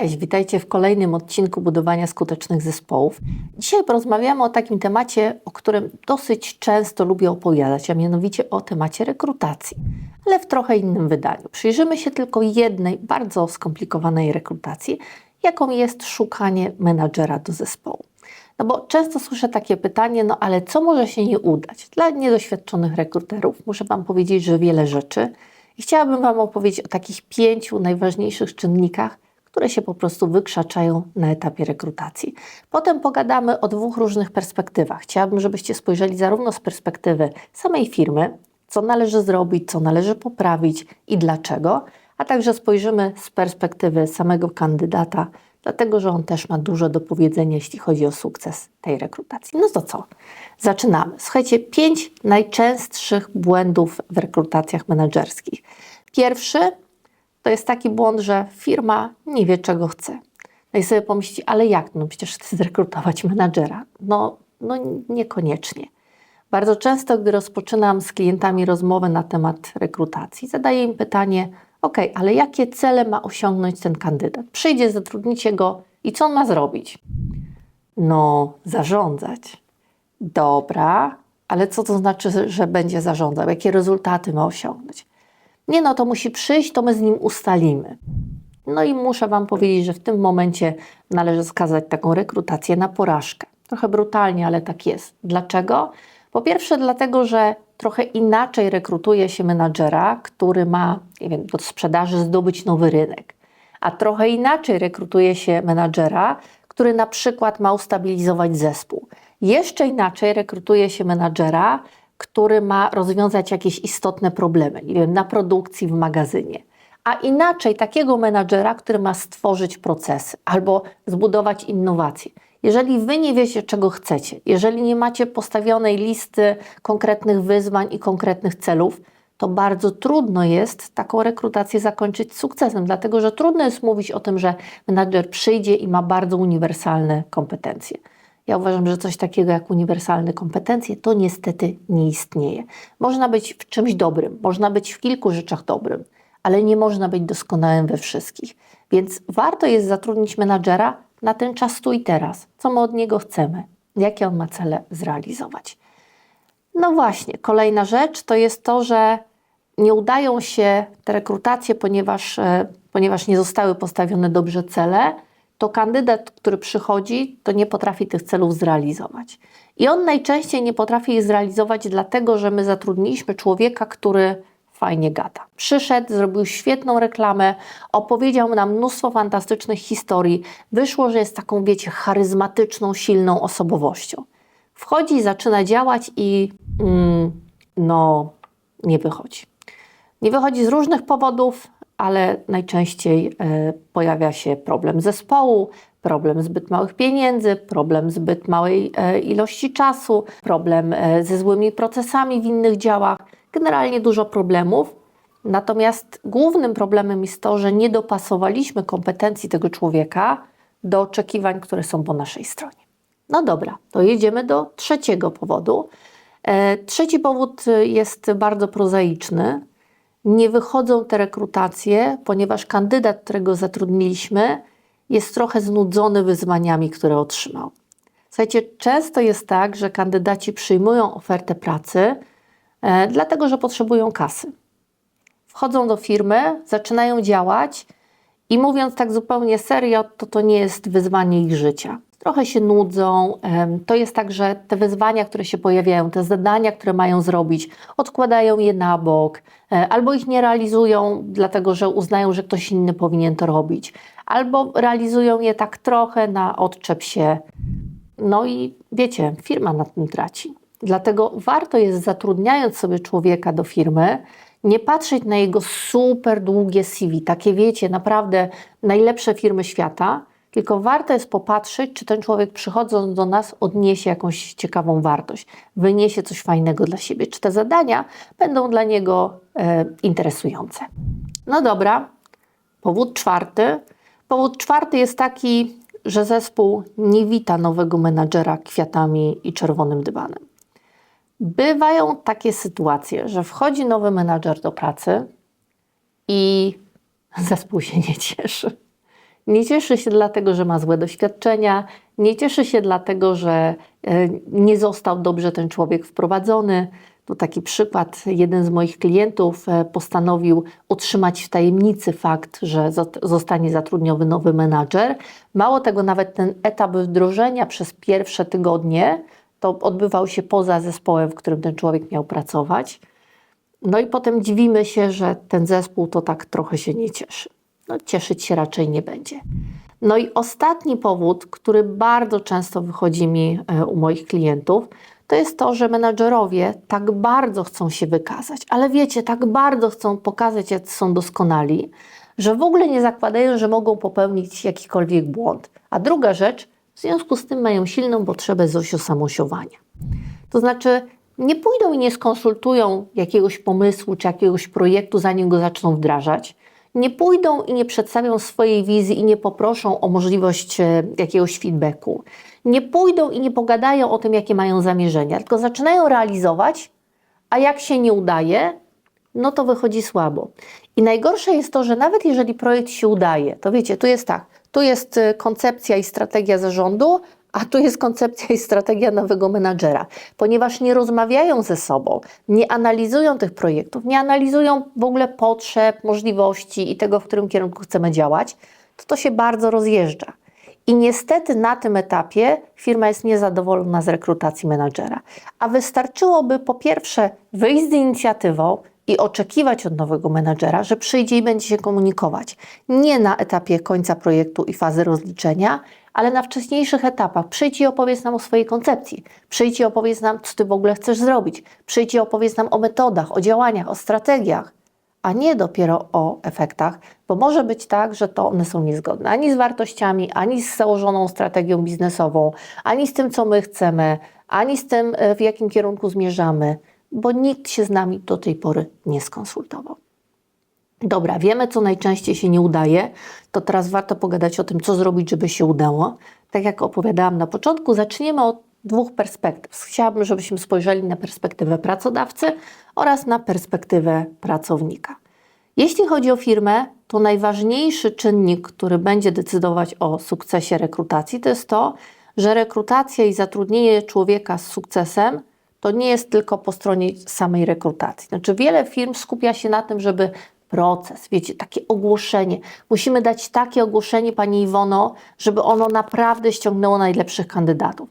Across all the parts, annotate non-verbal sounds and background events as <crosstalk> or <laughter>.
Cześć, witajcie w kolejnym odcinku budowania skutecznych zespołów. Dzisiaj porozmawiamy o takim temacie, o którym dosyć często lubię opowiadać, a mianowicie o temacie rekrutacji, ale w trochę innym wydaniu. Przyjrzymy się tylko jednej bardzo skomplikowanej rekrutacji, jaką jest szukanie menadżera do zespołu. No bo często słyszę takie pytanie, no ale co może się nie udać? Dla niedoświadczonych rekruterów muszę Wam powiedzieć, że wiele rzeczy. I chciałabym Wam opowiedzieć o takich pięciu najważniejszych czynnikach, które się po prostu wykrzaczają na etapie rekrutacji. Potem pogadamy o dwóch różnych perspektywach. Chciałabym, żebyście spojrzeli zarówno z perspektywy samej firmy, co należy zrobić, co należy poprawić i dlaczego, a także spojrzymy z perspektywy samego kandydata, dlatego że on też ma dużo do powiedzenia, jeśli chodzi o sukces tej rekrutacji. No to co? Zaczynamy. Słuchajcie, pięć najczęstszych błędów w rekrutacjach menedżerskich. Pierwszy to jest taki błąd, że firma nie wie, czego chce. No i sobie pomyśli, ale jak? No przecież chcę zrekrutować menadżera. No, no niekoniecznie. Bardzo często, gdy rozpoczynam z klientami rozmowę na temat rekrutacji, zadaję im pytanie, ok, ale jakie cele ma osiągnąć ten kandydat? Przyjdzie, zatrudnicie go i co on ma zrobić? No, zarządzać. Dobra, ale co to znaczy, że będzie zarządzał? Jakie rezultaty ma osiągnąć? Nie no, to musi przyjść, to my z nim ustalimy. No i muszę Wam powiedzieć, że w tym momencie należy skazać taką rekrutację na porażkę. Trochę brutalnie, ale tak jest. Dlaczego? Po pierwsze, dlatego, że trochę inaczej rekrutuje się menadżera, który ma, nie wiem, do sprzedaży zdobyć nowy rynek, a trochę inaczej rekrutuje się menadżera, który na przykład ma ustabilizować zespół. Jeszcze inaczej rekrutuje się menadżera, który ma rozwiązać jakieś istotne problemy, nie wiem, na produkcji, w magazynie. A inaczej takiego menadżera, który ma stworzyć procesy albo zbudować innowacje. Jeżeli wy nie wiecie, czego chcecie, jeżeli nie macie postawionej listy konkretnych wyzwań i konkretnych celów, to bardzo trudno jest taką rekrutację zakończyć sukcesem, dlatego że trudno jest mówić o tym, że menadżer przyjdzie i ma bardzo uniwersalne kompetencje. Ja uważam, że coś takiego jak uniwersalne kompetencje to niestety nie istnieje. Można być w czymś dobrym, można być w kilku rzeczach dobrym, ale nie można być doskonałym we wszystkich. Więc warto jest zatrudnić menadżera na ten czas tu i teraz. Co my od niego chcemy? Jakie on ma cele zrealizować? No właśnie, kolejna rzecz to jest to, że nie udają się te rekrutacje, ponieważ, e, ponieważ nie zostały postawione dobrze cele to kandydat, który przychodzi, to nie potrafi tych celów zrealizować. I on najczęściej nie potrafi ich zrealizować, dlatego że my zatrudniliśmy człowieka, który fajnie gada. Przyszedł, zrobił świetną reklamę, opowiedział nam mnóstwo fantastycznych historii. Wyszło, że jest taką, wiecie, charyzmatyczną, silną osobowością. Wchodzi, zaczyna działać i mm, no, nie wychodzi. Nie wychodzi z różnych powodów, ale najczęściej e, pojawia się problem zespołu, problem zbyt małych pieniędzy, problem zbyt małej e, ilości czasu, problem e, ze złymi procesami w innych działach. Generalnie dużo problemów. Natomiast głównym problemem jest to, że nie dopasowaliśmy kompetencji tego człowieka do oczekiwań, które są po naszej stronie. No dobra, to jedziemy do trzeciego powodu. Trzeci powód jest bardzo prozaiczny nie wychodzą te rekrutacje, ponieważ kandydat, którego zatrudniliśmy, jest trochę znudzony wyzwaniami, które otrzymał. Słuchajcie, często jest tak, że kandydaci przyjmują ofertę pracy, e, dlatego że potrzebują kasy. Wchodzą do firmy, zaczynają działać i mówiąc tak zupełnie serio, to to nie jest wyzwanie ich życia trochę się nudzą. To jest tak, że te wyzwania, które się pojawiają, te zadania, które mają zrobić, odkładają je na bok, e, albo ich nie realizują, dlatego że uznają, że ktoś inny powinien to robić, albo realizują je tak trochę na odczep się. No i wiecie, firma na tym traci. Dlatego warto jest, zatrudniając sobie człowieka do firmy, nie patrzeć na jego super długie CV, takie wiecie, naprawdę najlepsze firmy świata, tylko warto jest popatrzeć, czy ten człowiek przychodząc do nas odniesie jakąś ciekawą wartość, wyniesie coś fajnego dla siebie, czy te zadania będą dla niego e, interesujące. No dobra, powód czwarty. Powód czwarty jest taki, że zespół nie wita nowego menadżera kwiatami i czerwonym dywanem. Bywają takie sytuacje, że wchodzi nowy menadżer do pracy i <laughs> zespół się nie cieszy Nie cieszy się dlatego, że ma złe doświadczenia, nie cieszy się dlatego, że e, nie został dobrze ten człowiek wprowadzony. Tu taki przykład, jeden z moich klientów e, postanowił utrzymać w tajemnicy fakt, że zostanie zatrudniony nowy menadżer. Mało tego, nawet ten etap wdrożenia przez pierwsze tygodnie to odbywał się poza zespołem, w którym ten człowiek miał pracować. No i potem dziwimy się, że ten zespół to tak trochę się nie cieszy. No, cieszyć się raczej nie będzie. No i ostatni powód, który bardzo często wychodzi mi e, u moich klientów, to jest to, że menadżerowie tak bardzo chcą się wykazać, ale wiecie, tak bardzo chcą pokazać, jak są doskonali, że w ogóle nie zakładają, że mogą popełnić jakikolwiek błąd. A druga rzecz, w związku z tym mają silną potrzebę zosiosamosiowania. To znaczy, nie pójdą i nie skonsultują jakiegoś pomysłu czy jakiegoś projektu, zanim go zaczną wdrażać. Nie pójdą i nie przedstawią swojej wizji i nie poproszą o możliwość e, jakiegoś feedbacku. Nie pójdą i nie pogadają o tym, jakie mają zamierzenia, tylko zaczynają realizować, a jak się nie udaje, no to wychodzi słabo. I najgorsze jest to, że nawet jeżeli projekt się udaje, to wiecie, tu jest tak, tu jest y, koncepcja i strategia zarządu, a tu jest koncepcja i strategia nowego menadżera. Ponieważ nie rozmawiają ze sobą, nie analizują tych projektów, nie analizują w ogóle potrzeb, możliwości i tego, w którym kierunku chcemy działać, to to się bardzo rozjeżdża. I niestety na tym etapie firma jest niezadowolona z rekrutacji menadżera. A wystarczyłoby po pierwsze wyjść z inicjatywą i oczekiwać od nowego menadżera, że przyjdzie i będzie się komunikować. Nie na etapie końca projektu i fazy rozliczenia, ale na wcześniejszych etapach. Przyjdź i opowiedz nam o swojej koncepcji. Przyjdź i opowiedz nam, co ty w ogóle chcesz zrobić. Przyjdź i opowiedz nam o metodach, o działaniach, o strategiach a nie dopiero o efektach, bo może być tak, że to one są niezgodne ani z wartościami, ani z założoną strategią biznesową, ani z tym, co my chcemy, ani z tym, e, w jakim kierunku zmierzamy, bo nikt się z nami do tej pory nie skonsultował. Dobra, wiemy, co najczęściej się nie udaje, to teraz warto pogadać o tym, co zrobić, żeby się udało. Tak jak opowiadałam na początku, zaczniemy od dwóch perspektyw. Chciałabym, żebyśmy spojrzeli na perspektywę pracodawcy oraz na perspektywę pracownika. Jeśli chodzi o firmę, to najważniejszy czynnik, który będzie decydować o sukcesie rekrutacji, to jest to, że rekrutacja i zatrudnienie człowieka z sukcesem to nie jest tylko po stronie samej rekrutacji. Znaczy, wiele firm skupia się na tym, żeby proces, wiecie, takie ogłoszenie. Musimy dać takie ogłoszenie, Pani Iwono, żeby ono naprawdę ściągnęło najlepszych kandydatów.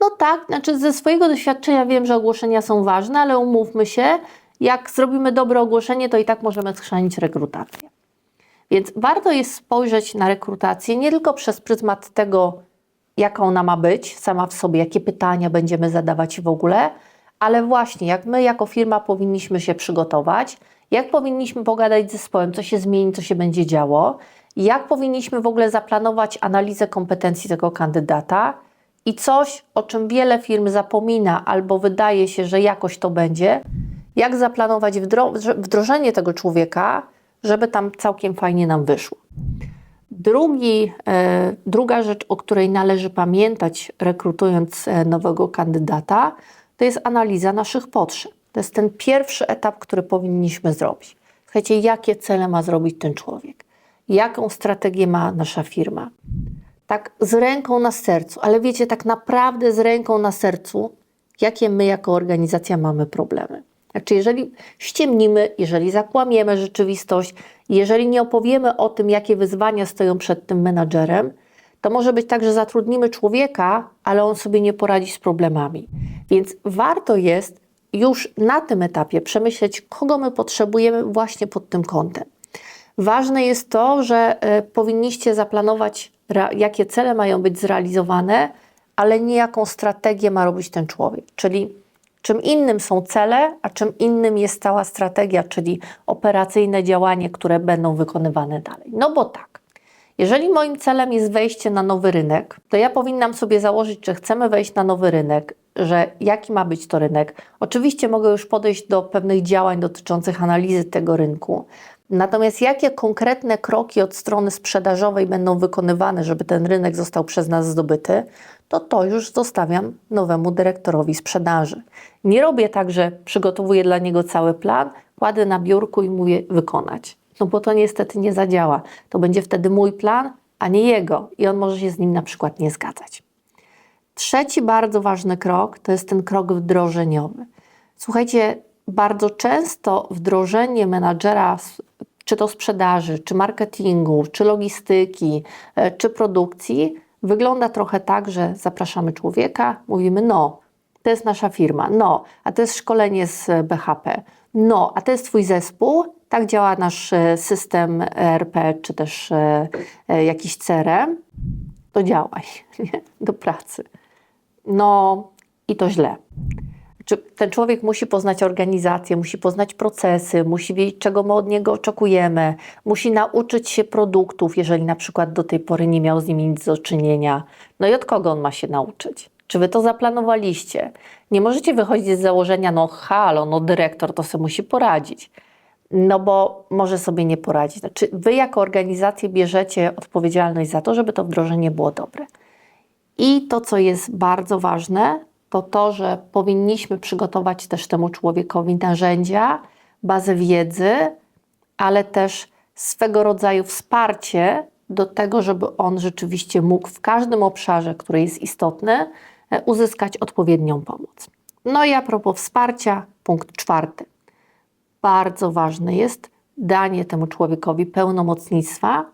No tak, znaczy ze swojego doświadczenia wiem, że ogłoszenia są ważne, ale umówmy się, jak zrobimy dobre ogłoszenie, to i tak możemy schrzanić rekrutację. Więc warto jest spojrzeć na rekrutację nie tylko przez pryzmat tego, jaka ona ma być sama w sobie, jakie pytania będziemy zadawać w ogóle, ale właśnie jak my jako firma powinniśmy się przygotować, jak powinniśmy pogadać z zespołem, co się zmieni, co się będzie działo, jak powinniśmy w ogóle zaplanować analizę kompetencji tego kandydata i coś, o czym wiele firm zapomina albo wydaje się, że jakoś to będzie, jak zaplanować wdro- wdrożenie tego człowieka, żeby tam całkiem fajnie nam wyszło. Drugi, e, druga rzecz, o której należy pamiętać, rekrutując e, nowego kandydata, to jest analiza naszych potrzeb. To jest ten pierwszy etap, który powinniśmy zrobić. Słuchajcie, jakie cele ma zrobić ten człowiek? Jaką strategię ma nasza firma? Tak z ręką na sercu, ale wiecie, tak naprawdę z ręką na sercu, jakie my jako organizacja mamy problemy. Znaczy, jeżeli ściemnimy, jeżeli zakłamiemy rzeczywistość, jeżeli nie opowiemy o tym, jakie wyzwania stoją przed tym menadżerem, to może być tak, że zatrudnimy człowieka, ale on sobie nie poradzi z problemami. Więc warto jest już na tym etapie przemyśleć, kogo my potrzebujemy właśnie pod tym kątem. Ważne jest to, że y, powinniście zaplanować, jakie cele mają być zrealizowane, ale nie jaką strategię ma robić ten człowiek. Czyli czym innym są cele, a czym innym jest cała strategia, czyli operacyjne działanie, które będą wykonywane dalej. No bo tak. Jeżeli moim celem jest wejście na nowy rynek, to ja powinnam sobie założyć, że chcemy wejść na nowy rynek, że jaki ma być to rynek. Oczywiście mogę już podejść do pewnych działań dotyczących analizy tego rynku. Natomiast jakie konkretne kroki od strony sprzedażowej będą wykonywane, żeby ten rynek został przez nas zdobyty, to to już zostawiam nowemu dyrektorowi sprzedaży. Nie robię tak, że przygotowuję dla niego cały plan, kładę na biurku i mówię wykonać. No bo to niestety nie zadziała. To będzie wtedy mój plan, a nie jego, i on może się z nim na przykład nie zgadzać. Trzeci bardzo ważny krok to jest ten krok wdrożeniowy. Słuchajcie, bardzo często wdrożenie menadżera, czy to sprzedaży, czy marketingu, czy logistyki, e, czy produkcji, wygląda trochę tak, że zapraszamy człowieka, mówimy: No, to jest nasza firma, no, a to jest szkolenie z BHP, no, a to jest Twój zespół, tak działa nasz e, system ERP, czy też e, jakiś CRM, to działaj <laughs> nie? do pracy. No i to źle. Czy ten człowiek musi poznać organizację, musi poznać procesy, musi wiedzieć, czego my od niego oczekujemy, musi nauczyć się produktów, jeżeli na przykład do tej pory nie miał z nimi nic do czynienia. No i od kogo on ma się nauczyć? Czy wy to zaplanowaliście? Nie możecie wychodzić z założenia, no halo, no dyrektor to sobie musi poradzić. No bo może sobie nie poradzić. Znaczy, wy jako organizację bierzecie odpowiedzialność za to, żeby to wdrożenie było dobre. I to, co jest bardzo ważne, to to, że powinniśmy przygotować też temu człowiekowi narzędzia, bazę wiedzy, ale też swego rodzaju wsparcie do tego, żeby on rzeczywiście mógł w każdym obszarze, który jest istotny, e, uzyskać odpowiednią pomoc. No i a propos wsparcia, punkt czwarty. Bardzo ważne jest danie temu człowiekowi pełnomocnictwa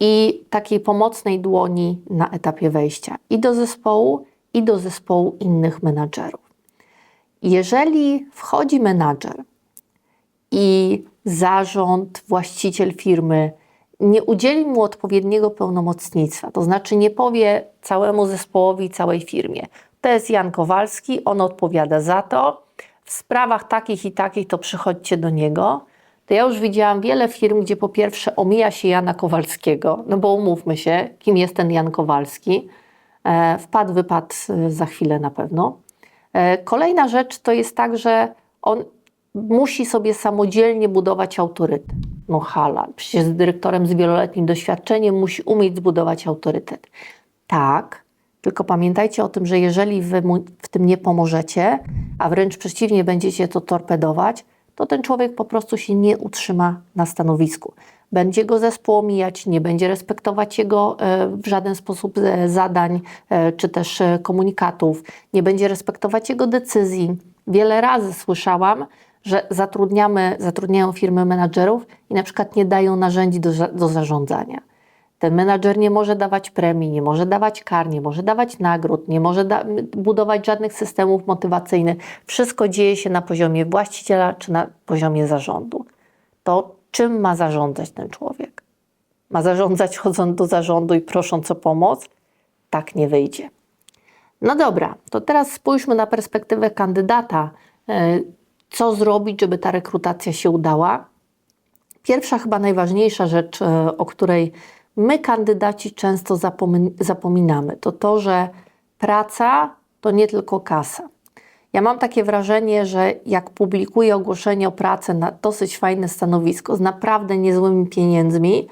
i takiej pomocnej dłoni na etapie wejścia i do zespołu, i do zespołu innych menadżerów. Jeżeli wchodzi menadżer i zarząd, właściciel firmy nie udzieli mu odpowiedniego pełnomocnictwa, to znaczy nie powie całemu zespołowi, całej firmie, to jest Jan Kowalski, on odpowiada za to, w sprawach takich i takich to przychodźcie do niego, to ja już widziałam wiele firm, gdzie po pierwsze omija się Jana Kowalskiego, no bo umówmy się, kim jest ten Jan Kowalski. E, wpadł, wypadł e, za chwilę na pewno. E, kolejna rzecz to jest tak, że on musi sobie samodzielnie budować autorytet. No hala, przecież z dyrektorem z wieloletnim doświadczeniem musi umieć zbudować autorytet. Tak, tylko pamiętajcie o tym, że jeżeli wy mu w tym nie pomożecie, a wręcz przeciwnie będziecie to torpedować, to ten człowiek po prostu się nie utrzyma na stanowisku. Będzie go zespół omijać, nie będzie respektować jego e, w żaden sposób e, zadań e, czy też komunikatów, nie będzie respektować jego decyzji. Wiele razy słyszałam, że zatrudniamy, zatrudniają firmy menadżerów i na przykład nie dają narzędzi do, do zarządzania. Ten menadżer nie może dawać premii, nie może dawać kar, nie może dawać nagród, nie może da budować żadnych systemów motywacyjnych. Wszystko dzieje się na poziomie właściciela czy na poziomie zarządu. To czym ma zarządzać ten człowiek? Ma zarządzać chodząc do zarządu i prosząc o pomoc? Tak nie wyjdzie. No dobra, to teraz spójrzmy na perspektywę kandydata. E, co zrobić, żeby ta rekrutacja się udała? Pierwsza, chyba najważniejsza rzecz, e, o której my, kandydaci, często zapominamy, to to, że praca to nie tylko kasa. Ja mam takie wrażenie, że jak publikuję ogłoszenie o pracę na dosyć fajne stanowisko z naprawdę niezłymi pieniędzmi,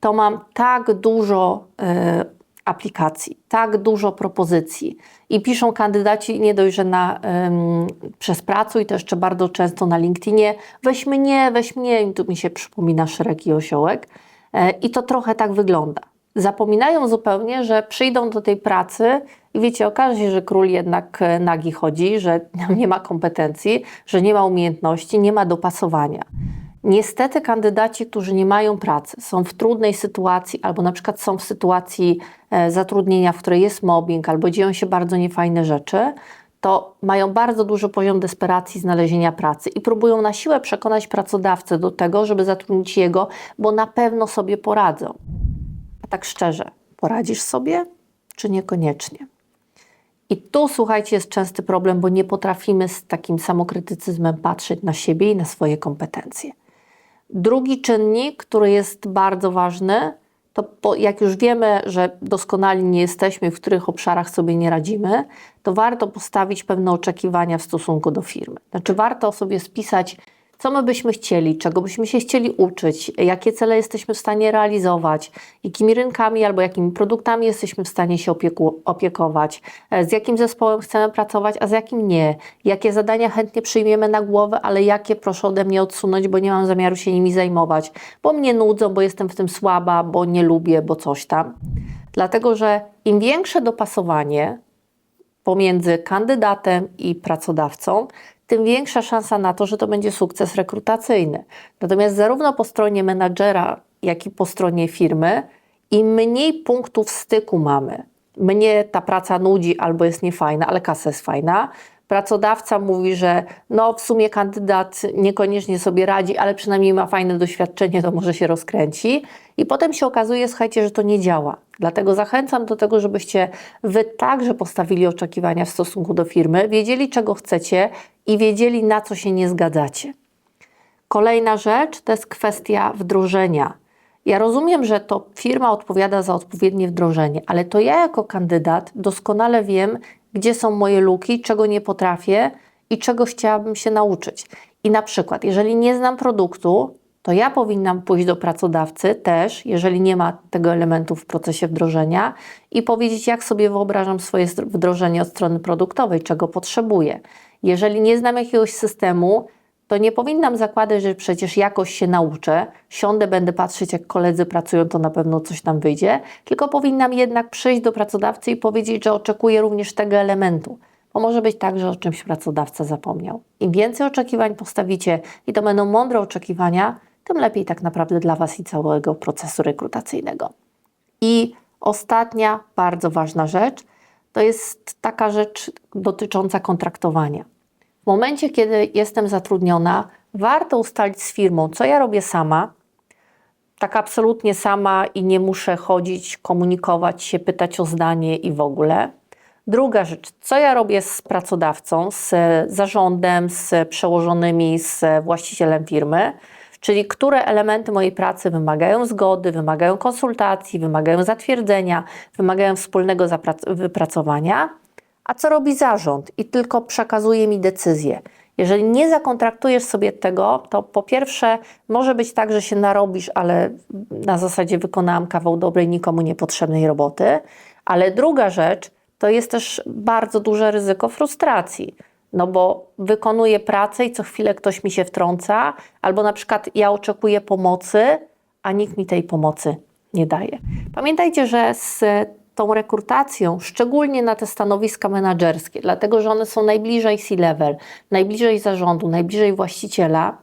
to mam tak dużo y, aplikacji, tak dużo propozycji i piszą kandydaci nie dość, że na, y, przez pracuj, to jeszcze bardzo często na LinkedInie weź mnie, weź mnie i tu mi się przypomina szereg i osiołek. E, I to trochę tak wygląda. Zapominają zupełnie, że przyjdą do tej pracy i wiecie, okaże się, że król jednak e, nagi chodzi, że <laughs> nie ma kompetencji, że nie ma umiejętności, nie ma dopasowania. Niestety kandydaci, którzy nie mają pracy, są w trudnej sytuacji, albo na przykład są w sytuacji e, zatrudnienia, w której jest mobbing, albo dzieją się bardzo niefajne rzeczy, to mają bardzo duży poziom desperacji znalezienia pracy i próbują na siłę przekonać pracodawcę do tego, żeby zatrudnić jego, bo na pewno sobie poradzą. A tak szczerze, poradzisz sobie, czy niekoniecznie? I tu, słuchajcie, jest częsty problem, bo nie potrafimy z takim samokrytycyzmem patrzeć na siebie i na swoje kompetencje. Drugi czynnik, który jest bardzo ważny, to jak już wiemy, że doskonali nie jesteśmy, w których obszarach sobie nie radzimy, to warto postawić pewne oczekiwania w stosunku do firmy. Znaczy, warto sobie spisać, co my byśmy chcieli, czego byśmy się chcieli uczyć, jakie cele jesteśmy w stanie realizować, jakimi rynkami albo jakimi produktami jesteśmy w stanie się opieku- opiekować, e, z jakim zespołem chcemy pracować, a z jakim nie, jakie zadania chętnie przyjmiemy na głowę, ale jakie proszę ode mnie odsunąć, bo nie mam zamiaru się nimi zajmować, bo mnie nudzą, bo jestem w tym słaba, bo nie lubię, bo coś tam. Dlatego, że im większe dopasowanie pomiędzy kandydatem i pracodawcą, tym większa szansa na to, że to będzie sukces rekrutacyjny. Natomiast zarówno po stronie menadżera, jak i po stronie firmy, im mniej punktów styku mamy, mnie ta praca nudzi albo jest niefajna, ale kasa jest fajna. Pracodawca mówi, że no w sumie kandydat niekoniecznie sobie radzi, ale przynajmniej ma fajne doświadczenie, to może się rozkręci. I potem się okazuje, słuchajcie, że to nie działa. Dlatego zachęcam do tego, żebyście wy także postawili oczekiwania w stosunku do firmy, wiedzieli czego chcecie i wiedzieli na co się nie zgadzacie. Kolejna rzecz to jest kwestia wdrożenia. Ja rozumiem, że to firma odpowiada za odpowiednie wdrożenie, ale to ja jako kandydat doskonale wiem, gdzie są moje luki, czego nie potrafię i czego chciałabym się nauczyć. I na przykład, jeżeli nie znam produktu, to ja powinnam pójść do pracodawcy też, jeżeli nie ma tego elementu w procesie wdrożenia, i powiedzieć, jak sobie wyobrażam swoje wdrożenie od strony produktowej, czego potrzebuję. Jeżeli nie znam jakiegoś systemu, to nie powinnam zakładać, że przecież jakoś się nauczę, siądę, będę patrzeć, jak koledzy pracują, to na pewno coś tam wyjdzie, tylko powinnam jednak przyjść do pracodawcy i powiedzieć, że oczekuję również tego elementu. Bo może być tak, że o czymś pracodawca zapomniał. Im więcej oczekiwań postawicie i to będą mądre oczekiwania, tym lepiej tak naprawdę dla Was i całego procesu rekrutacyjnego. I ostatnia bardzo ważna rzecz to jest taka rzecz dotycząca kontraktowania. W momencie, kiedy jestem zatrudniona, warto ustalić z firmą, co ja robię sama, tak absolutnie sama i nie muszę chodzić, komunikować się, pytać o zdanie i w ogóle. Druga rzecz, co ja robię z pracodawcą, z zarządem, z przełożonymi, z właścicielem firmy, czyli które elementy mojej pracy wymagają zgody, wymagają konsultacji, wymagają zatwierdzenia, wymagają wspólnego wypracowania, a co robi zarząd i tylko przekazuje mi decyzję. Jeżeli nie zakontraktujesz sobie tego, to po pierwsze może być tak, że się narobisz, ale na zasadzie wykonałam kawał dobrej, nikomu niepotrzebnej roboty. Ale druga rzecz to jest też bardzo duże ryzyko frustracji. No bo wykonuję pracę i co chwilę ktoś mi się wtrąca, albo na przykład ja oczekuję pomocy, a nikt mi tej pomocy nie daje. Pamiętajcie, że z tą rekrutacją, szczególnie na te stanowiska menedżerskie, dlatego że one są najbliżej C-level, najbliżej zarządu, najbliżej właściciela,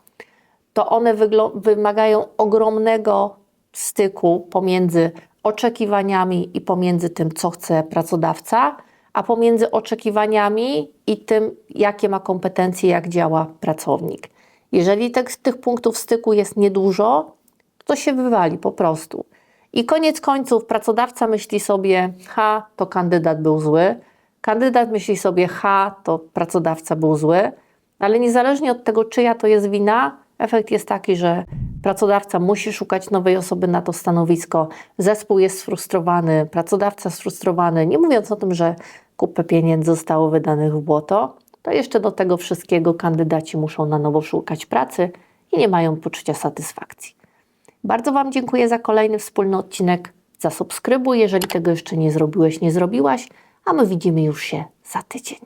to one wymagają ogromnego styku pomiędzy oczekiwaniami i pomiędzy tym, co chce pracodawca, a pomiędzy oczekiwaniami i tym, jakie ma kompetencje, jak działa pracownik. Jeżeli tych, tych punktów styku jest niedużo, to się wywali po prostu. I koniec końców pracodawca myśli sobie, ha, to kandydat był zły, kandydat myśli sobie, ha, to pracodawca był zły, ale niezależnie od tego, czyja to jest wina, efekt jest taki, że pracodawca musi szukać nowej osoby na to stanowisko, zespół jest sfrustrowany, pracodawca sfrustrowany, nie mówiąc o tym, że kupę pieniędzy zostało wydanych w błoto, to jeszcze do tego wszystkiego kandydaci muszą na nowo szukać pracy i nie mają poczucia satysfakcji. Bardzo Wam dziękuję za kolejny wspólny odcinek. Zasubskrybuj, jeżeli tego jeszcze nie zrobiłeś, nie zrobiłaś, a my widzimy już się za tydzień.